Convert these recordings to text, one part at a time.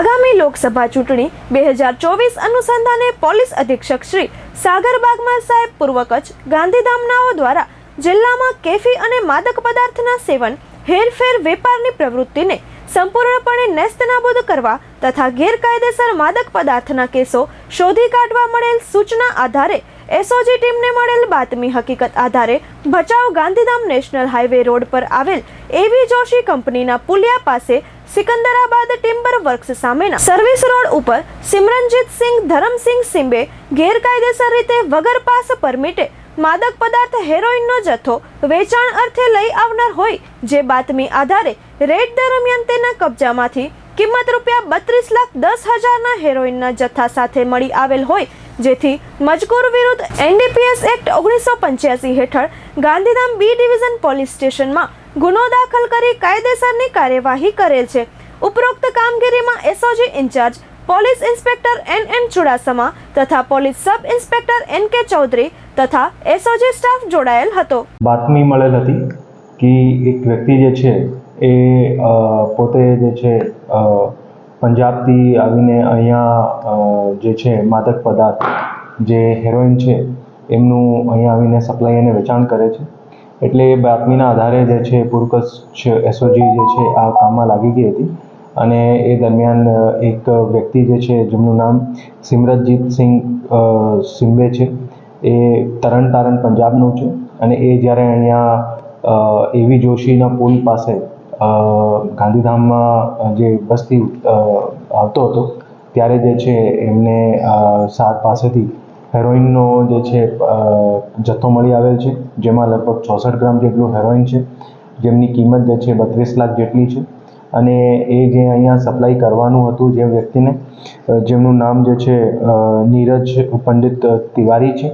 આગામી લોકસભા ચૂંટણી બે હજાર ચોવીસ અનુસંધાને પોલીસ અધિક્ષક શ્રી સાગર બાગમાર સાહેબ પૂર્વ કચ્છ ગાંધીધામનાઓ દ્વારા જિલ્લામાં કેફી અને માદક પદાર્થના સેવન, હેરફેર વેપારની પ્રવૃત્તિને સંપૂર્ણપણે નેસ્તનાબૂદ કરવા તથા ગેરકાયદેસર માદક પદાર્થના કેસો શોધી કાઢવા મળેલ સૂચના આધારે એસઓજી ટીમને મળેલ બાતમી હકીકત આધારે Bhachau Gandhidham national highway road પર આવેલ એવી જોશી કંપનીના પુલિયા પાસે સિકંદરાબાદ ટિમ્બર વર્ક્સ સામેના સર્વિસ રોડ ઉપર સિમરનજીત સિંહ, ધરમસિંહ સિંબે ગેરકાયદેસર રીતે વગર પાસ પરમિટે માદક પદાર્થ હેરોઇનનો જથ્થો વેચાણ અર્થે લઈ આવનાર હોય, જે બાતમી આધારે રેડ દરમિયાન તેના કબજામાંથી કિંમત રૂપિયા બત્રીસ લાખ દસ હજારના હેરોઇનના જથ્થા સાથે મળી આવેલ હોય, જેથી મજકૂર વિરુદ્ધ એનડીપીએસ એક્ટ ઓગણીસો પંચ્યાસી હેઠળ ગાંધીધામ બી ડિવિઝન પોલીસ સ્ટેશનમાં ગુનો દાખલ કરી કાયદેસરની કાર્યવાહી કરેલ છે. ઉપરોક્ત કામગીરીમાં SOG in-charge, police inspector N N Chudasama તથા પોલીસ સબ ઇન્સ્પેક્ટર એન કે ચૌધરી તથા એસઓજી સ્ટાફ જોડાયેલ હતો. બાતમી મળેલ હતી કે એક વ્યક્તિ જે છે એ પોતે જે છે પંજાબથી આવીને અહીંયા જે છે, માદક પદાર્થ, જે હેરોઇન છે, એમનું અહીંયા આવીને સપ્લાય અને વેચાણ કરે છે. એટલે એ બાતમીના આધારે જે છે પૂરકચ્છ એસઓજી જે છે, આ કામમાં લાગી ગઈ હતી. અને એ દરમિયાન એક વ્યક્તિ જે છે, જેમનું નામ સિમરતજીત સિંહ સિંબે છે, એ તરણ તારણ પંજાબનું છે. અને એ જ્યારે અહીંયા એવી જોશીના પુલ પાસે ગાંધીધામમાં જે બસથી આવતો હતો, ત્યારે જે છે એમને સાત પાસેથી હેરોઇનનો જે છે જથ્થો મળી આવેલ છે, જેમાં લગભગ ચોસઠ ગ્રામ જેટલું હેરોઇન છે, જેમની કિંમત જે છે બત્રીસ લાખ જેટલી છે. અને એ જે અહીંયા સપ્લાય કરવાનું હતું જે વ્યક્તિને જેમનું નામ જે છે નીરજ પંડિત તિવારી છે,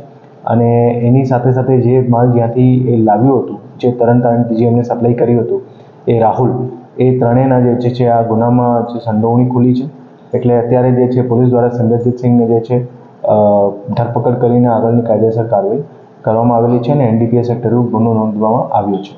અને એની સાથે સાથે જે માલ જ્યાંથી એ લાવ્યું હતું, જે તરણ તારણથી જે એમને સપ્લાય કર્યું હતું એ રાહુલ, એ ત્રણેયના જે છે આ ગુનામાં જે સંડોવણી ખુલી છે, એટલે અત્યારે જે છે, પોલીસ દ્વારા સિમરનજીત સિંહને જે છે ધરપકડ કરીને આગળની કાયદેસર કાર્યવાહી કરવામાં આવેલી છે અને એનડીપીએસ હેઠળ ગુનો નોંધવામાં આવ્યો છે.